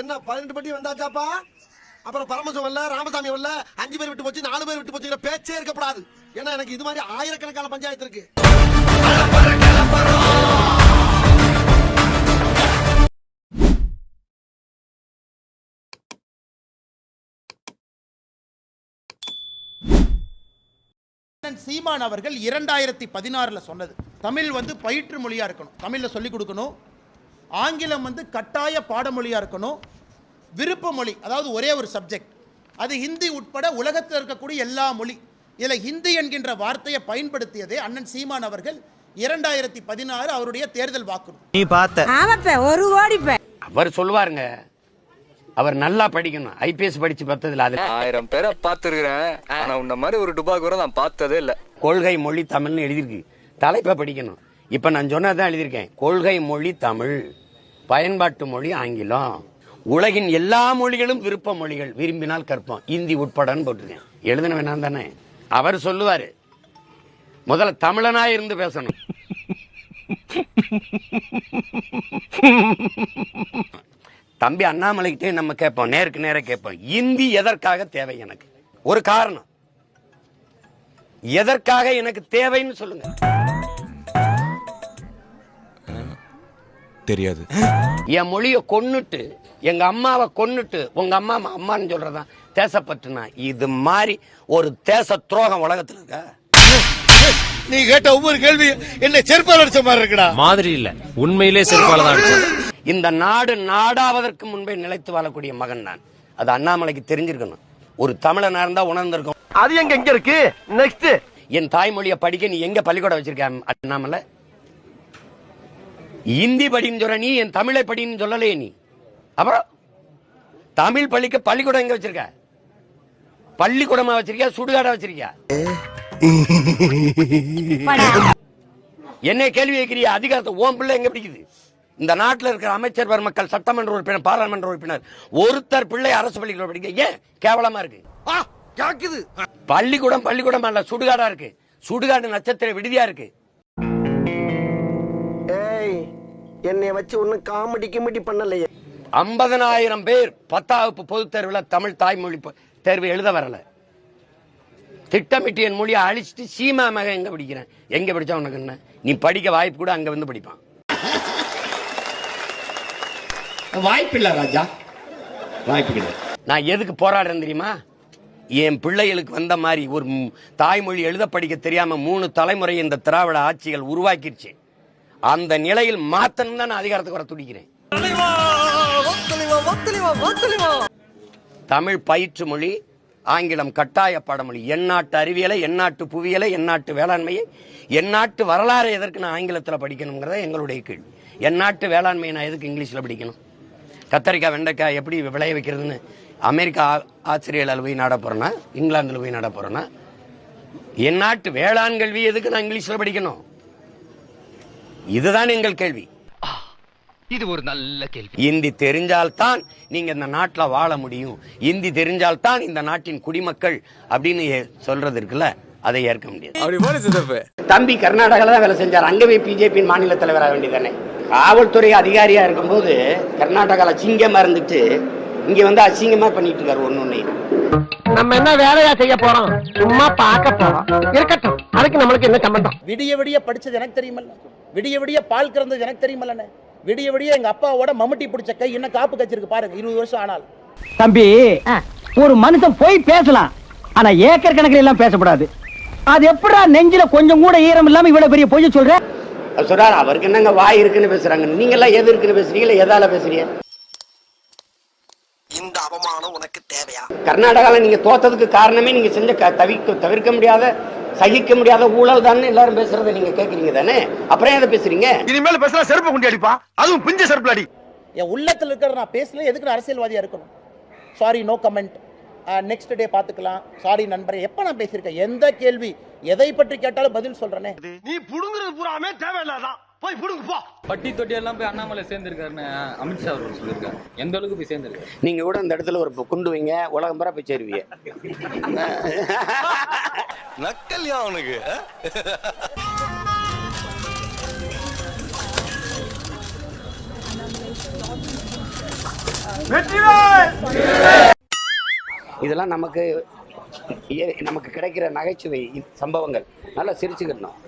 என்ன பதினெட்டு பட்டி வந்தாச்சாப்பா? அப்புறம் பரமசம் வரல ராமசாமி வரல அஞ்சு பேர் விட்டு போச்சு நாலு பேர் விட்டு போச்சுங்கிற பேச்சே இருக்கப்படாது ஏன்னா எனக்கு இது மாதிரி ஆயிரக்கணக்கான பஞ்சாயத்து இருக்கு. சீமான் அவர்கள் இரண்டாயிரத்தி பதினாறுல சொன்னது. தமிழ் வந்து பயிற்று மொழியா இருக்கணும். தமிழ்ல சொல்லிக் கொடுக்கணும். ஆங்கிலம் வந்து கட்டாய பாடமொழியா இருக்கணும். விருப்ப மொழி அதாவது ஒரே ஒரு சப்ஜெக்ட் அது ஹிந்தி உட்பட உலகத்தில் இருக்கக்கூடிய எல்லா மொழி. இதில் ஹிந்தி என்கின்ற வார்த்தையை பயன்படுத்தியதே அண்ணன் சீமான் அவர்கள் இரண்டாயிரத்தி பதினாறு அவருடைய தேர்தல் வாக்குறுதி நீ பார்த்த. ஆமாப்ப ஒரு அவர் சொல்லுவாருங்க. அவர் நல்லா படிக்கணும். ஐபிஎஸ் படிச்சு பார்த்ததுல அதுல. ஆயிரம் பேரை பார்த்துருக்கிறேன். ஆனா உன்ன மாதிரி ஒரு டுபா கூட நான் பார்த்ததே இல்ல. கொள்கை மொழி தமிழ்னு எழுதியிருக்கு. தலைப்பை படிக்கணும். இப்ப நான் சொன்னதான் எழுதியிருக்கேன். கொள்கை மொழி தமிழ் பயன்பாட்டு மொழி ஆங்கிலம். உலகின் எல்லா மொழிகளும் விருப்ப மொழிகள் விரும்பினால் கற்போம். இந்தி உட்படன்னு போட்டிருக்கேன். எழுதின வேணாம் தானே. அவர் சொல்லுவாரு முதல்ல தமிழனா இருந்து பேசணும். தம்பி அண்ணாமலைக்கிட்டே நம்ம கேட்போம் நேருக்கு நேர கேட்போம். இந்தி எதற்காக தேவை எனக்கு? ஒரு காரணம். எதற்காக எனக்கு தேவைன்னு சொல்லுங்க. தெரியாது. என் மொழியை கொன்னுட்டு எங்க அம்மாவை கொன்னுட்டு உங்க அம்மா அம்மான்னு சொல்றதா? தேசப்பட்டுனா இது மாதிரி ஒரு தேச துரோகம் உலகத்துல இருக்கா? நீ கேட்ட ஒவ்வொரு கேள்வி என்ன செருப்பால் அடிச்ச மாதிரி இருக்குடா. மாதிரி இல்ல. உண்மையிலே செருப்பால தான் இந்த நாடு நாடாவதற்கு முன்பே நிலைத்து வாழக்கூடிய மகன் நான். அது அண்ணாமலைக்கு தெரிஞ்சிருக்கணும். ஒரு தமிழனா இருந்தா உணர்ந்திருக்கும். அது எங்க எங்க இருக்கு? நெக்ஸ்ட் என் தாய்மொழியை படிக்க நீ எங்க பள்ளிக்கூடம் வச்சிருக்க அண்ணாமலை? இந்தி படின்னு சொல்ற நீ என் தமிழை படின்னு சொல்லலையே நீ. அப்புறம் தமிழ் பள்ளிக்க பள்ளிக்கூடம் எங்க வச்சிருக்க? பள்ளிக்கூடமா வச்சிருக்கியா சுடுகாடா வச்சிருக்கியா? என்ன கேள்வி கேட்கிறியா? அதிகாரத்தை ஓம் பிள்ளை எங்க பிடிக்குது? இந்த நாட்டில் இருக்கிற அமைச்சர் பெருமக்கள் சட்டமன்ற உறுப்பினர் பாராளுமன்ற உறுப்பினர் ஒருத்தர் பிள்ளை அரசு பள்ளிக்கூடம் படிக்க. ஏன்? கேவலமா இருக்கு. கேக்குது. பள்ளிக்கூடம் பள்ளிக்கூடம் அல்ல சுடுகாடா இருக்கு. சுடுகாடு நட்சத்திர விடுதியா இருக்கு. என்னைய வச்சு ஒன்னும் காமெடி கிமெடி பண்ணலையே. ஐம்பதனாயிரம் பேர் பத்தாம் வகுப்பு பொதுத் தேர்வில் தமிழ் தாய்மொழி தேர்வு எழுத வரல. திட்டமிட்டு என் மொழியை அழிச்சிட்டு சீமா மகன் எங்க படிக்கிறேன்? எங்க படிச்சா உனக்கு என்ன? நீ படிக்க வாய்ப்பு கூட அங்க வந்து படிப்பான். வாய்ப்பு இல்ல ராஜா. வாய்ப்பு நான் எதுக்கு போராடுறேன் தெரியுமா? என் பிள்ளைகளுக்கு வந்த மாதிரி ஒரு தாய்மொழி எழுத படிக்க தெரியாம மூணு தலைமுறை இந்த திராவிட ஆட்சிகள் உருவாக்கிருச்சு. அந்த நிலையில் மாத்தணும் தான் நான் அதிகாரத்துக்கு வர துடிக்கிறேன். தமிழ் பயிற்று மொழி ஆங்கிலம் கட்டாய பாடமொழி. எந்நாட்டு அறிவியலை எந்நாட்டு புவியலை எந்நாட்டு வேளாண்மையை எந்நாட்டு வரலாறு எதற்கு நான் ஆங்கிலத்தில் படிக்கணுங்கிறத எங்களுடைய கேள்வி. எந்நாட்டு வேளாண்மையை நான் எதுக்கு இங்கிலீஷில் படிக்கணும்? கத்தரிக்காய் வெண்டைக்காய் எப்படி விளைய வைக்கிறதுன்னு அமெரிக்கா ஆ- போய் நாட போறேன்னா இங்கிலாந்தில் போய் நாட போறேன்னா என் நாட்டு வேளாண் கல்வி எதுக்கு நான் இங்கிலீஷில் படிக்கணும்? இதுதான் எங்கள் கேள்வி. இது ஒரு நல்ல கேள்வி. இந்தி தெரிஞ்சால்தான் நீங்க இந்த நாட்டுல வாழ முடியும். இந்தி தெரிஞ்சால்தான் இந்த நாட்டின் குடிமக்கள் அப்படின்னு சொல்றது இருக்குல்ல அதை ஏற்க முடியாது. தம்பி கர்நாடகால தான் வேலை செஞ்சார். அங்கவே பிஜேபி மாநில தலைவராக வேண்டியதானே. காவல்துறை அதிகாரியா இருக்கும்போது கர்நாடகால சிங்கமா இருந்துட்டு இங்க வந்து அசிங்கமா பண்ணிட்டு இருக்காரு ஒண்ணு ஒண்ணு. நம்ம என்ன வேலையா செய்ய போறோம்? சும்மா பார்க்க போறோம். இருக்கட்டும். அதுக்கு நம்மளுக்கு என்ன சம்பந்தம்? விடிய விடிய படிச்சது எனக்கு தெரியுமல்ல. விடிய விடிய பால் கறந்தது எனக்கு தெரியுமல்லண்ணே. விடிய விடிய எங்க அப்பாவோட மம்முட்டி பிடிச்ச கை என்ன காப்பு கச்சிருக்கு பாருங்க இருபது வருஷம் ஆனால் தம்பி ஒரு மனுஷன் போய் பேசலாம் ஆனா ஏக்கர் கணக்கில் எல்லாம் பேசக்கூடாது. அது எப்படா நெஞ்சில கொஞ்சம் கூட ஈரம் இல்லாம இவ்வளவு பெரிய பொய்ய சொல்ற? சொல்றாரு அவருக்கு என்னங்க வாய் இருக்குன்னு பேசுறாங்க நீங்க எல்லாம் எது இருக்குன்னு பேசுறீங்க இல்ல எதால பேசுறீங்க? இந்த அவமானம் உனக்கு தேவையா? கர்நாடகால நீங்க தோத்ததுக்கு காரணமே நீங்க செஞ்ச தவிர்க்க தவிர்க்க முடியாத சகிக்க முடியாத ஊழல் தான் எல்லாரும் பேசுறதை நீங்க கேக்குறீங்க தானே? அப்புறம் எதை பேசுறீங்க? இனிமேல் பேசுனா செருப்பு குண்டி அடிப்பா. அதுவும் பிஞ்ச செருப்புல அடி. என் உள்ளத்துல இருக்கிற நான் பேசல எதுக்கு நான் அரசியல்வாதியா இருக்கணும்? Sorry no comment next day பார்த்துக்கலாம். சாரி நண்பரே எப்போ நான் பேசியிருக்கேன்? எந்த கேள்வி? எதை பற்றி கேட்டாலும் பதில் சொல்றேனே. நீ புடுங்குறது பூராமே தேவையில்லாதான். போய் புடுங்கு போ. பட்டி தொட்டி எல்லாம் போய் அண்ணாமலை சேர்ந்திருக்காருன்னு அமித்ஷா அவர்கள் சொல்லியிருக்காரு. எந்த அளவுக்கு போய் சேர்ந்திருக்காரு? நீங்க கூட இந்த இடத்துல ஒரு குண்டு வைங்க உலகம் பூரா போய் சேருவீங்க. நக்கல்யா அவனுக்கு. இதெல்லாம் நமக்கு நமக்கு கிடைக்கிற நகைச்சுவை சம்பவங்கள். நல்லா சிரிச்சுக்கிடணும்.